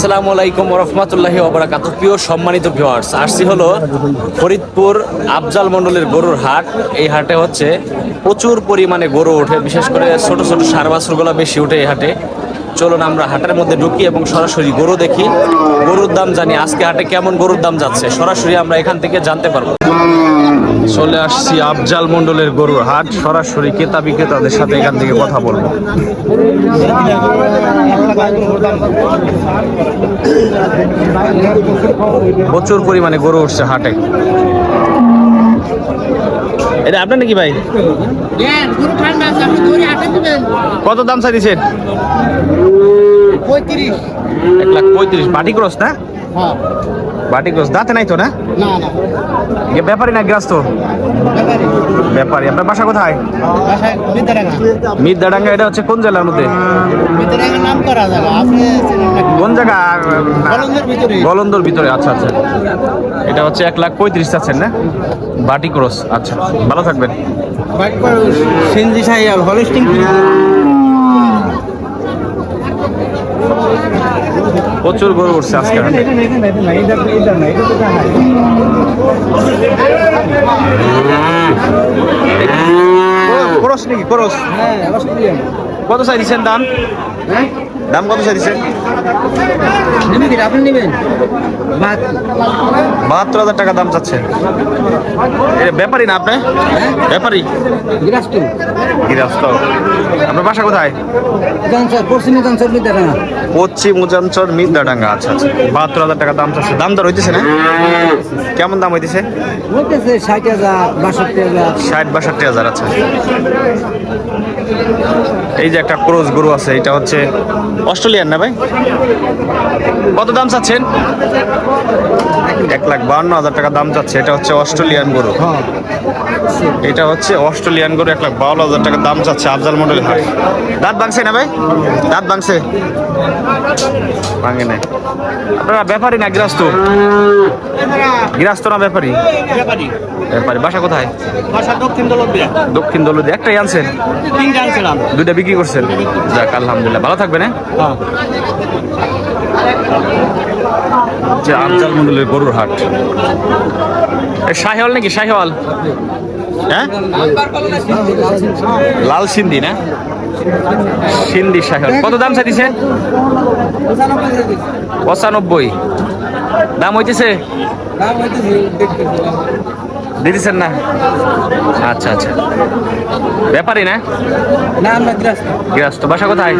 আসসালামু আলাইকুম রহমতুল্লাহি ওবরাকাত প্রিয় সম্মানিত ভিউয়ার্স আসছি হলো ফরিদপুর আফজাল মন্ডলের গরুর হাট। এই হাটে হচ্ছে প্রচুর পরিমাণে গরু ওঠে, বিশেষ করে ছোট ছোট সার বেশি ওঠে এই হাটে। চলুন আমরা হাটের মধ্যে ঢুকি এবং সরাসরি গরু দেখি। গরুর দাম জানি, আজকে হাটে কেমন গরুর দাম যাচ্ছে? সরাসরি আমরা এখান থেকে জানতে পারব। চলে আসছি আফজাল মণ্ডলের গরুর হাট। সরাসরি ক্রেতা বিক্রেতাদের সাথে এখান থেকে কথা বলব। প্রচুর পরিমাণে গরু উঠছে হাটে। এটা আপনার নাকি ভাই? হ্যাঁ। কত দাম চাইছেন পঁয়ত্রিশ। এক লাখ পঁয়ত্রিশ। বাটি ক্রস না? হ্যাঁ, বাটি ক্রস দাঁতে নাই তো না? না, না, এ ব্যাপারই না গ্রাস তো ব্যাপারী। ব্যাপারই আপনার বাসা কোথায়? বিদ্যারাঙ্গা। এটা হচ্ছে কোন জেলার মধ্যে? কোন জায়গা গলন্দের ভিতরে। আচ্ছা আচ্ছা। এটা হচ্ছে এক লাখ পঁয়ত্রিশ চাচ্ছেন না? বাটি ক্রস আচ্ছা ভালো থাকবেন। প্রচুর গরু উঠছে আজকে। ক্রস নাকি ক্রস? কত চাই দিচ্ছেন দাম? দাম কত চাই দিচ্ছেন আপনি বাহাত্তর হাজার টাকা দাম চাচ্ছে। এটা ব্যাপারই না আপনি? ব্যাপারী? গিরাস্টু গৃহস্থ আপনার বাসা কোথায়? পশ্চিমে পশ্চিম উজাঞ্চল মির্দাডাঙ্গা আচ্ছা আচ্ছা। বাহাত্তর হাজার টাকা দাম চাচ্ছে। দাম দর হইতেছে না? কেমন দাম হইতেছে? ষাট হাজার বাষট্টি হাজার ষাট বাষট্টি হাজার আচ্ছা। এই যে একটা ক্রোজ গরু আছে, এটা হচ্ছে অস্ট্রেলিয়ান না ভাই? কত দাম চাচ্ছেন? এক লাখ বাহান্ন হাজার টাকা দাম চাচ্ছে। এটা হচ্ছে অস্ট্রেলিয়ান গরু। এটা হচ্ছে অস্ট্রেলিয়ান গরু এক লাখ বাউন্ন হাজার টাকা দাম চাচ্ছে আফজাল মন্ডল হাট। দাঁত ভাঙছে না ভাই? দাঁত ভাঙছে? ভাঙে নাই। আপনারা ব্যাপারী না গৃহস্থ? গৃহস্থ না ব্যাপারী? ব্যাপারী। বাসা কোথায়? দক্ষিণ দলবিয়া দক্ষিণ দলুদি একটাই আনছেন? দুইটা বিক্রি করছেন? যাক আলহামদুলিল্লাহ। ভালো থাকবেন হ্যাঁ? যে আফজাল মন্ডলের গরুর হাট। শাহিওয়াল নাকি? শাহিওয়াল। হ্যাঁ? লাল সিন্ধি না? সিন্ধি শাহিওয়াল। কত দাম চাইছে পঁচানব্বই। দাম হইতেছে? দিতেছেন না? আচ্ছা আচ্ছা। ব্যাপারই না? না আমরা গৃহস্থ। গৃহস্থ। বাসা কোথায়?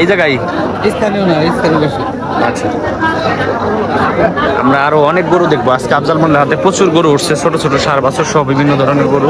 এই জায়গায়? স্থানীয় না স্থানীয় বাসা। আচ্ছা। আমরা আরও অনেক গরু দেখব। আজকে আফজাল মোল্লার হাতে প্রচুর গরু উঠছে ছোট ছোট সার বাছর সহ বিভিন্ন ধরনের গরু।